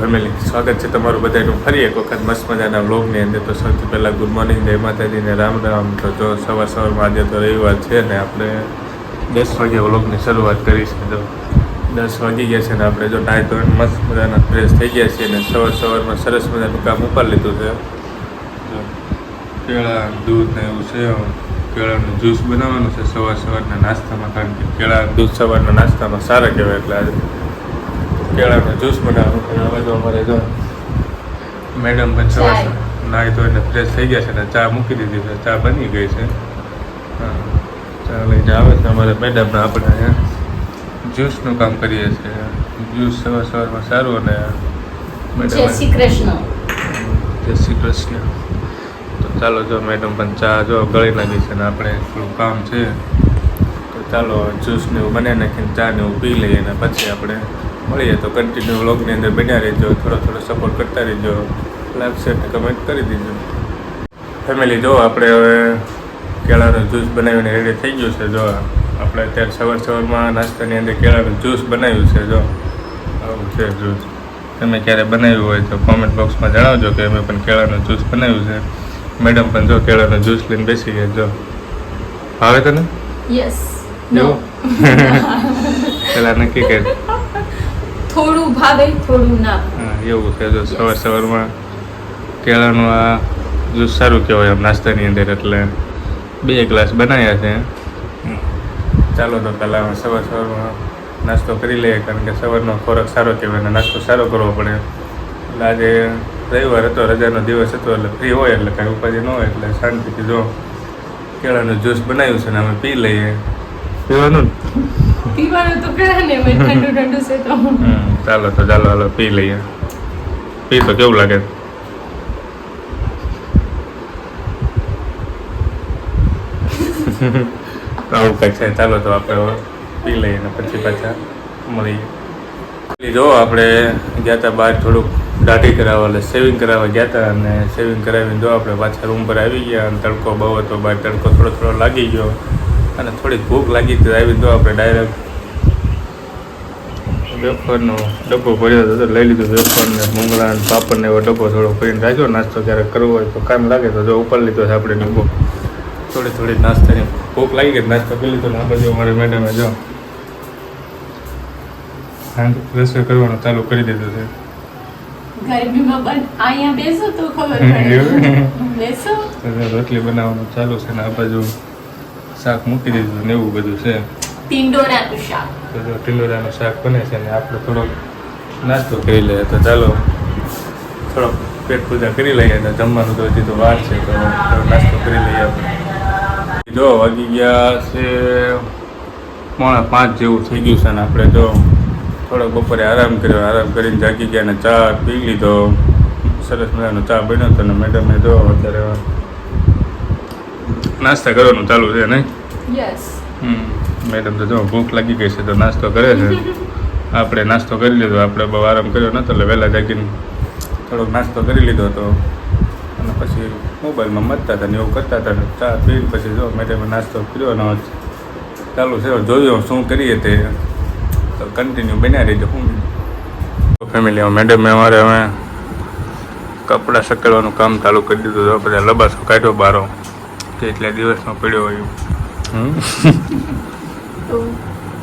Family, સ્વાગત છે તમારું બધાનું. ફરી એક વખત મસ્ત મજાના વ્લોગની અંદર. તો સૌથી પહેલાં ગુડ મોર્નિંગ જય માતાજીને રામ રામ. તો જો સવાર સવારમાં આજે તો રવિવાર છે ને આપણે દસ વાગે વ્લોગની શરૂઆત કરી તો દસ વાગી ગયા છે ને આપણે જો ટાઈ ધોરણ મસ્ત મજાના ફ્રેશ થઈ ગયા છીએ ને સવાર સવારમાં સરસ મજાનું કામ ઉપર લીધું છે. કેળા, દૂધ ને એવું છે. કેળાનું જ્યુસ બનાવવાનું છે સવાર સવારના નાસ્તામાં, કારણ કે કેળા, દૂધ સવારના નાસ્તામાં સારા કહેવાય એટલે આજે. કેળાનો જ્યુસ બનાવવાનું છે. હવે તો અમારે જો મેડમ પણ સવાર નાહી નાહી ધોઈને ફ્રેશ થઈ ગયા છે ને ચા મૂકી દીધી છે. ચા બની ગઈ છે. હા. ચા લઈને આવે છે અમારે મેડમને આપણે અહીંયા. જ્યુસનું કામ કરીએ છીએ. જ્યુસ સવાર સવારમાં સારું અને જય મેડમ શ્રી કૃષ્ણ. જય શ્રી કૃષ્ણ. તો ચાલો જો મેડમ પણ ચા જો ગળી નાખી છે ને આપણે થોડું કામ છે. તો ચાલો જ્યુસ ને એવું બનાવી નાખીને ચા ને એવું પી લઈએ ને પછી આપણે મળીએ તો કન્ટિન્યુ વ્લોગની અંદર બન્યા રહેજો થોડો થોડો સપોર્ટ કરતા રહેજો લાઈક શેર કમેન્ટ કરી દેજો. ફેમિલી જો આપણે હવે કેળાનું જ્યુસ બનાવીને રેડી થઈ ગયું છે જો. આપણે અત્યારે સવાર સવારમાં નાસ્તાની અંદર કેળાનું જ્યુસ બનાવ્યું છે જો. આવું છે જ્યુસ તમે ક્યારે બનાવ્યું હોય તો કોમેન્ટ બોક્સમાં જણાવજો કે અમે પણ કેળાનું જ્યુસ બનાવ્યું છે. મેડમ પણ જો કેળાનું જ્યુસ લઈને બેસી ગયા જો. ભાવે તને? યસ એવું? પેલા નક્કી કરી. થોડું ભાવે થોડું ના એવું છે જો સવાર સવારમાં કેળાનું આ જ્યુસ સારું કહેવાય આમ નાસ્તાની અંદર એટલે બે ગ્લાસ બનાવ્યા છે. ચાલો તો પહેલાં સવાર સવારમાં નાસ્તો કરી લઈએ કારણ કે સવારનો ખોરાક સારો કહેવાય અને નાસ્તો સારો કરવો પડે એટલે આજે રવિવાર હતો રજાનો દિવસ હતો એટલે ફ્રી હોય એટલે કાંઈ ઉપાધિ ન હોય એટલે શાંતિથી જો કેળાનું જ્યુસ બનાવ્યું છે ને અમે પી લઈએ પીવાનું ને? પીવાનું તો કહે મેં ઠંડુ ઠંડુ છે તો. ચાલો તો ચાલો, હાલો, પી લઈએ. પી તો કેવું લાગે? આવું કંઈક છે? ચાલો તો આપણે પી લઈએ ને પછી પાછા મળીએ. જો, આપણે ગયા હતા બહાર થોડુંક દાઢી કરાવવા એટલે શેવિંગ કરાવવા ગયા હતા અને શેવિંગ કરાવીને જો આપણે પાછા રૂમ પર આવી ગયા અને તડકો બહુ હતો, બહાર તડકો થોડો થોડો લાગી ગયો. અને થોડીક ભૂખ લાગી તો આવી તો આપણે ડાયરેક્ટ વેફરનો ડબ્બો ભર્યો હતો તો લઈ લીધો વેફરને મૂંગળા મુંગળા પાપડને એવો ડબ્બો થોડો ભરીને રાખ્યો. નાસ્તો ક્યારેક કરવો હોય તો કામ લાગે તો જો ઉપર લીધો છે આપણે ડબ્બો. થોડી થોડી નાસ્તાની ભૂખ લાગી ગઈ નાસ્તો કરી લીધો ને આ બાજુ અમારી મેડમે જો રસોઈ કરવાનું ચાલુ કરી દીધું છે. રોટલી બનાવવાનું ચાલુ છે ને આ બાજુ શાક મૂકી દીધું ને એવું બધું છે. ટિંડોરાનું શાક. તો ટીંડોરાનું શાક બને છે ને આપણે થોડોક નાસ્તો કરી લઈએ. તો ચાલો થોડોક પેટ પૂજા કરી લઈએ ને જમવાનું તો હજી તો વાર છે તો નાસ્તો કરી લઈએ આપણે. જો વાગી ગયા છે પોણા પાંચ જેવું થઈ ગયું છે ને આપણે. જો થોડોક બપોરે આરામ કર્યો. આરામ કરીને જાગી ગયા ને ચા પી લીધો. સરસ મજાનો ચા બન્યો હતો ને મેડમે. જો અત્યારે નાસ્તા કરવાનું ચાલુ છે નહીં? યસ હમ. મેડમ તો જો ભૂખ લાગી ગઈ છે તો નાસ્તો કરે છે. આપણે નાસ્તો કરી લીધો આપણે બહુ આરામ કર્યો નતો એટલે વહેલા જાગીને થોડોક નાસ્તો કરી લીધો હતો. અને પછી મોબાઈલમાં મતતા હતા ને એવું કરતા હતા. ને ચા પીને પછી જો મેડમે નાસ્તો કર્યો અને ચાલુ છે. જોયું શું કરીએ તે. તો કન્ટિન્યુ બન્યા રહીજો. હું ફેમિલી મેડમે અમારે હવે કપડાં સકેલવાનું કામ ચાલુ કરી દીધું તો બધા લબાસો કાઢ્યો બારો. કે એટલા દિવસમાં પડ્યો હોય. હમ. તો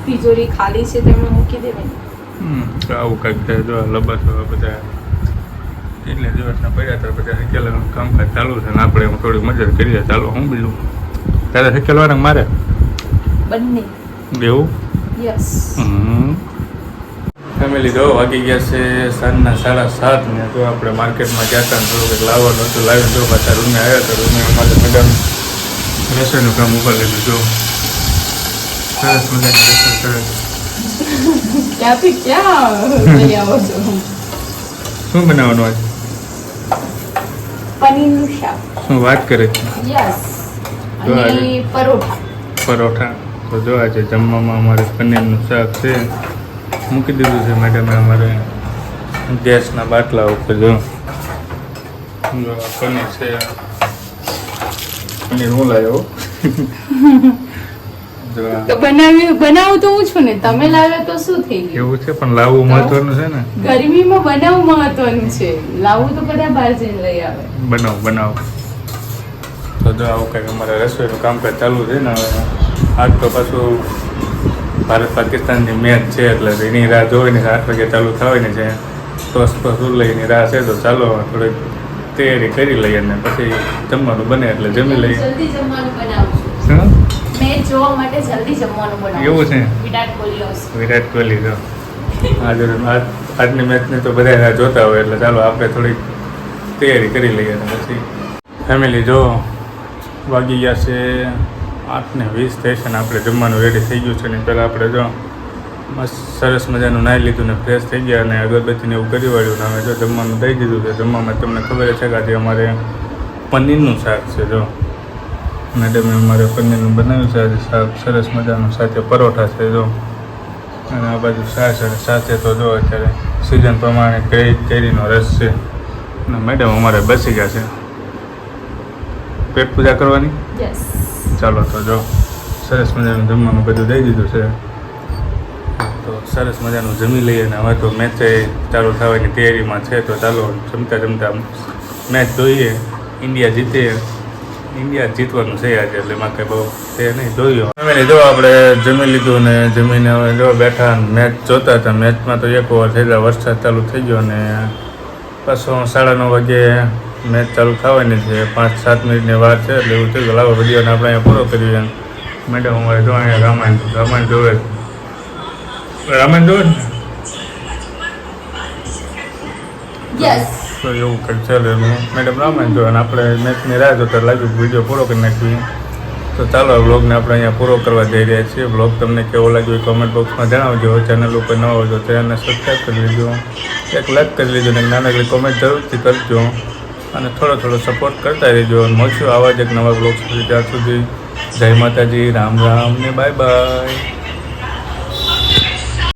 તિજોરી ખાલી છે તેમને મૂકી દેવાની. હમ, આવું કંઈક છે. જો લબાસો બધા એટલે દિવસના પડ્યા તો બધા હકેલાનું કામકાજ ચાલુ છે ને આપણે હું થોડી મજા કરીએ. ચાલો હું બીજું? તારે હકેલવાના મારે? બંને. એવું? યસ. ફેમિલી જો વાગી ગયા છે સાંજના સાડા સાત ને જો આપણે માર્કેટમાં ગયા હતા થોડું કંઈક લાવવાનું હતું. લાવીને જો પાછા રૂમે આવ્યા તો રૂમે અમારે મેડમ રસોઈનું કામ ઉપર લીધું જો સરસ મજાની રસોઈ કરે. ક્યાંથી ક્યાં આવો છો શું બનાવવાનું આજે પનીરનું શાક શું વાત કરે છે યસ અને પરોઠા પરોઠા તો જો આજે જમવામાં અમારે પનીરનું શાક છે મૂકી દીધું છે મેડમે અમારે ગેસના બાટલા ઉપર જો પનીર છે પનીર હું લાવ્યો? તો બનાવી બનાવું તો હું છું ને. તમે લાવ્યા તો શું થઈ ગયું? એવું છે પણ લાવવું મહત્વનું છે ને? ગરમીમાં બનાવવું મહત્વનું છે. લાવવું તો બધા બહાર જઈને લઈ આવે. બનાવ બનાવ. તો જો આવું કંઈક અમારે રસોઈનું કામકાજ ચાલુ છે ને હવે. આજ તો પાછું ભારત પાકિસ્તાનની મેચ છે એટલે એની રાહ જોઈને સાત વાગે ચાલુ થવાની છે. તો પર લઈને રાહ છે તો ચાલો થોડીક તૈયારી કરી લઈએ અને પછી જમવાનું બને એટલે જમી લઈએ. એવું છે. વિરાટ કોહલી જો આજે આજ આજની મેચને તો બધા રાહ જોતા હોય એટલે ચાલો આપણે થોડીક તૈયારી કરી લઈએ અને પછી ફેમિલી જો વાગી ગયા છે આઠ ને વીસ થઈ છે ને આપણે જમવાનું રેડી થઈ ગયું છે ને પહેલાં આપણે જો મસ્ત સરસ મજાનું નાહી લીધું ને ફ્રેશ થઈ ગયા અને અગરબત્તીને એવું કરી વાળ્યું ને અમે જો જમવાનું દઈ દીધું છે. જમવામાં તમને ખબર છે કે આજે અમારે પનીરનું શાક છે જો. મેડમે અમારે પનીરનું બનાવ્યું છે. આજે શાક સરસ મજાનું સાથે પરોઠા છે જો. અને આ બાજુ છાશ અને સાથે તો જો અત્યારે સિઝન પ્રમાણે કેરી કેરીનો રસ છે. અને મેડમ અમારે બસી ગયા છે. પેટ પૂજા કરવાની? ચાલો તો જો. સરસ મજાનું જમવાનું બધું દઈ દીધું છે. તો સરસ મજાનું જમી લઈએ ને હવે તો મેચે ચાલુ થવાની તૈયારીમાં છે, તો ચાલો જમતા જમતા મેચ જોઈએ. ઇન્ડિયા જીતે. ઇન્ડિયા જીતવાનું છે આજે, એટલે એમાં કંઈ બહુ છે નહીં. જોયું ફેમિલી જો આપણે જમી લીધું ને જમીને હવે જો બેઠા મેચ જોતા હતા. મેચમાં તો એક ઓવર થઈ ગયા વરસાદ ચાલુ થઈ ગયો અને પાછો સાડા નવ વાગે મેચ ચાલુ થવાની છે. પાંચ સાત મિનિટની વાર છે, એટલે એવું થયું લાવો વિડીયોને આપણે અહીંયા પૂરો કરીએ. મેડમ, અમારે જો અહીંયા રામાયણ રામાયણ જોવે. છે. રામાયણ જોવે છે ને યસ તો એવું કંઈક ચાલે મેડમ જોવે અને આપણે મેચની રાહ જોતા લાગ્યું વીડિયો પૂરો કરી નાખીએ તો ચાલો બ્લોગને આપણે અહીંયા પૂરો કરવા જઈ રહ્યા છીએ બ્લોગ તમને કેવો લાગ્યો એ કોમેન્ટ બોક્સમાં જણાવજો ચેનલ ઉપર ન હોય તો ચેનલને સબસ્ક્રાઈબ કરી લેજો એક લાઈક કરી લેજો ને નાનકડી કોમેન્ટ જરૂરથી કરજો અને થોડો થોડો સપોર્ટ કરતા રહેજો અને મળશું આવા જ એક નવા બ્લોગ સુધી ત્યાં સુધી જય માતાજી રામ રામ ને બાય બાય